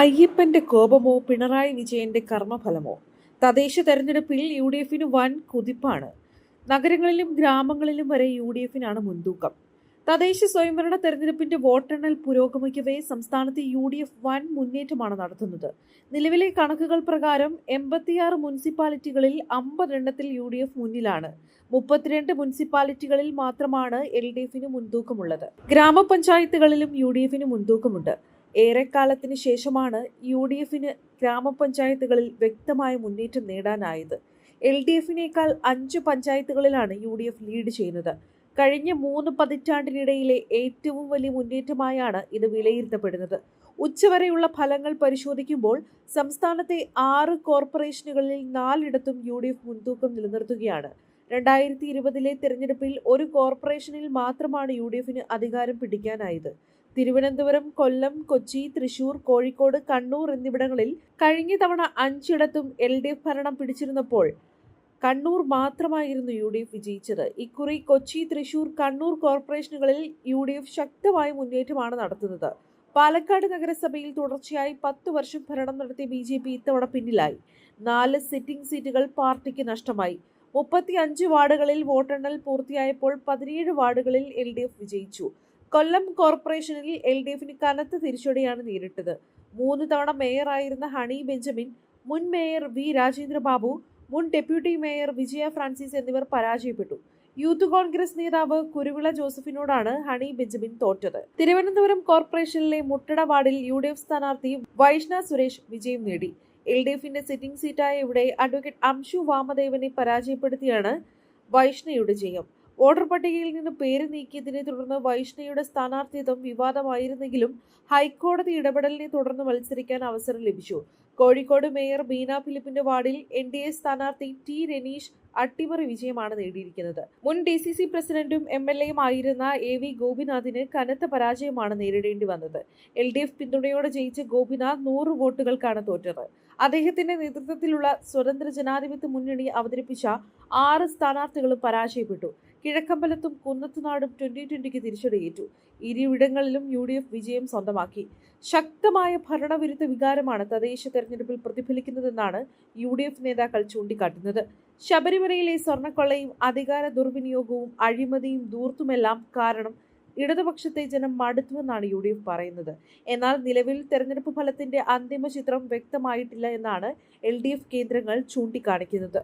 അയ്യപ്പന്റെ കോപമോ പിണറായി വിജയന്റെ കർമ്മഫലമോ? തദ്ദേശ തെരഞ്ഞെടുപ്പിൽ യു ഡി എഫിന് വൻ കുതിപ്പാണ്. നഗരങ്ങളിലും ഗ്രാമങ്ങളിലും വരെ യു ഡി എഫിനാണ് മുൻതൂക്കം. തദ്ദേശ സ്വയംഭരണ തെരഞ്ഞെടുപ്പിന്റെ വോട്ടെണ്ണൽ പുരോഗമിക്കവേ സംസ്ഥാനത്ത് യു ഡി എഫ് വൻ മുന്നേറ്റമാണ് നടത്തുന്നത്. നിലവിലെ കണക്കുകൾ പ്രകാരം എൺപത്തിയാറ് മുനിസിപ്പാലിറ്റികളിൽ അമ്പതെണ്ണത്തിൽ യു ഡി എഫ് മുന്നിലാണ്. മുപ്പത്തിരണ്ട് മുനിസിപ്പാലിറ്റികളിൽ മാത്രമാണ് എൽ ഡി എഫിന് മുൻതൂക്കമുള്ളത്. ഗ്രാമപഞ്ചായത്തുകളിലും യു ഡി എഫിന് മുൻതൂക്കമുണ്ട്. ഏറെക്കാലത്തിന് ശേഷമാണ് യു ഡി എഫിന് ഗ്രാമപഞ്ചായത്തുകളിൽ വ്യക്തമായ മുന്നേറ്റം നേടാനായത്. എൽ ഡി എഫിനേക്കാൾ അഞ്ച് പഞ്ചായത്തുകളിലാണ് യു ഡി എഫ് ലീഡ് ചെയ്യുന്നത്. കഴിഞ്ഞ മൂന്ന് പതിറ്റാണ്ടിനിടയിലെ ഏറ്റവും വലിയ മുന്നേറ്റമായാണ് ഇത് വിലയിരുത്തപ്പെടുന്നത്. ഉച്ചവരെയുള്ള ഫലങ്ങൾ പരിശോധിക്കുമ്പോൾ സംസ്ഥാനത്തെ ആറ് കോർപ്പറേഷനുകളിൽ നാലിടത്തും യു ഡി എഫ് മുൻതൂക്കം നിലനിർത്തുകയാണ്. രണ്ടായിരത്തി ഇരുപതിലെ തിരഞ്ഞെടുപ്പിൽ ഒരു കോർപ്പറേഷനിൽ മാത്രമാണ് യു ഡി എഫിന് അധികാരം പിടിക്കാനായത്. തിരുവനന്തപുരം കൊല്ലം കൊച്ചി തൃശൂർ കോഴിക്കോട് കണ്ണൂർ എന്നിവിടങ്ങളിൽ കഴിഞ്ഞ തവണ അഞ്ചിടത്തും എൽ ഡി എഫ് ഭരണം പിടിച്ചിരുന്നപ്പോൾ കണ്ണൂർ മാത്രമായിരുന്നു യു ഡി എഫ് വിജയിച്ചത്. ഇക്കുറി കൊച്ചി തൃശൂർ കണ്ണൂർ കോർപ്പറേഷനുകളിൽ യു ഡി എഫ് ശക്തമായ മുന്നേറ്റമാണ് നടത്തുന്നത്. പാലക്കാട് നഗരസഭയിൽ തുടർച്ചയായി പത്ത് വർഷം ഭരണം നടത്തിയ ബി ജെ പി ഇത്തവണ പിന്നിലായി. നാല് സിറ്റിംഗ് സീറ്റുകൾ പാർട്ടിക്ക് നഷ്ടമായി. മുപ്പത്തി അഞ്ച് വാർഡുകളിൽ വോട്ടെണ്ണൽ പൂർത്തിയായപ്പോൾ പതിനേഴ് വാർഡുകളിൽ എൽ ഡി എഫ് വിജയിച്ചു. കൊല്ലം കോർപ്പറേഷനിൽ എൽ ഡി എഫിന് കനത്ത തിരിച്ചടിയാണ് നേരിട്ടത്. മൂന്ന് തവണ മേയറായിരുന്ന ഹണി ബെഞ്ചമിൻ മുൻ മേയർ വി രാജേന്ദ്രബാബു മുൻ ഡെപ്യൂട്ടി മേയർ വിജയ ഫ്രാൻസിസ് എന്നിവർ പരാജയപ്പെട്ടു. യൂത്ത് കോൺഗ്രസ് നേതാവ് കുരുവിള ജോസഫിനോടാണ് ഹണി ബെഞ്ചമിൻ തോറ്റത്. തിരുവനന്തപുരം കോർപ്പറേഷനിലെ മുട്ടട വാർഡിൽ യു ഡി എഫ് സ്ഥാനാർത്ഥി വൈഷ്ണ സുരേഷ് വിജയം നേടി. എൽ ഡി എഫിന്റെ സിറ്റിംഗ് സീറ്റായ ഇവിടെ അഡ്വക്കേറ്റ് അംശു വാമദേവനെ പരാജയപ്പെടുത്തിയാണ് വൈഷ്ണയുടെ ജയം. വോട്ടർ പട്ടികയിൽ നിന്ന് പേര് നീക്കിയതിനെ തുടർന്ന് വൈഷ്ണയുടെ സ്ഥാനാർത്ഥിത്വം വിവാദമായിരുന്നെങ്കിലും ഹൈക്കോടതി ഇടപെടലിനെ തുടർന്ന് മത്സരിക്കാൻ അവസരം ലഭിച്ചു. കോഴിക്കോട് മേയർ ബീന ഫിലിപ്പിന്റെ വാർഡിൽ എൻ ഡി എ സ്ഥാനാർത്ഥി ടി രനീഷ് അട്ടിമറി വിജയമാണ് നേടിയിരിക്കുന്നത്. മുൻ ഡി സി സി പ്രസിഡന്റും എം എൽ എയും ആയിരുന്ന എ വി ഗോപിനാഥിന് കനത്ത പരാജയമാണ് നേരിടേണ്ടി വന്നത്. എൽ ഡി എഫ് പിന്തുണയോടെ ജയിച്ച ഗോപിനാഥ് നൂറ് വോട്ടുകൾക്കാണ് തോറ്റത്. അദ്ദേഹത്തിന്റെ നേതൃത്വത്തിലുള്ള സ്വതന്ത്ര ജനാധിപത്യ മുന്നണി അവതരിപ്പിച്ച ആറ് സ്ഥാനാർത്ഥികളും പരാജയപ്പെട്ടു. കിഴക്കമ്പലത്തും കുന്നത്തുനാടും ട്വന്റി ട്വന്റിക്ക് തിരിച്ചടിയേറ്റു. ഇരുവിടങ്ങളിലും യു ഡി എഫ് വിജയം സ്വന്തമാക്കി. ശക്തമായ ഭരണവിരുദ്ധ വികാരമാണ് തദ്ദേശ തെരഞ്ഞെടുപ്പിൽ പ്രതിഫലിക്കുന്നതെന്നാണ് യു ഡി എഫ് നേതാക്കൾ ചൂണ്ടിക്കാട്ടുന്നത്. ശബരിമലയിലെ സ്വർണക്കൊള്ളയും അധികാര ദുർവിനിയോഗവും അഴിമതിയും ദൂർത്തുമെല്ലാം കാരണം ഇടതുപക്ഷത്തെ ജനം മടുത്തുവെന്നാണ് യു ഡി എഫ് പറയുന്നത്. എന്നാൽ നിലവിൽ തെരഞ്ഞെടുപ്പ് ഫലത്തിന്റെ അന്തിമ ചിത്രം വ്യക്തമായിട്ടില്ല എന്നാണ് എൽ ഡി എഫ് കേന്ദ്രങ്ങൾ ചൂണ്ടിക്കാണിക്കുന്നത്.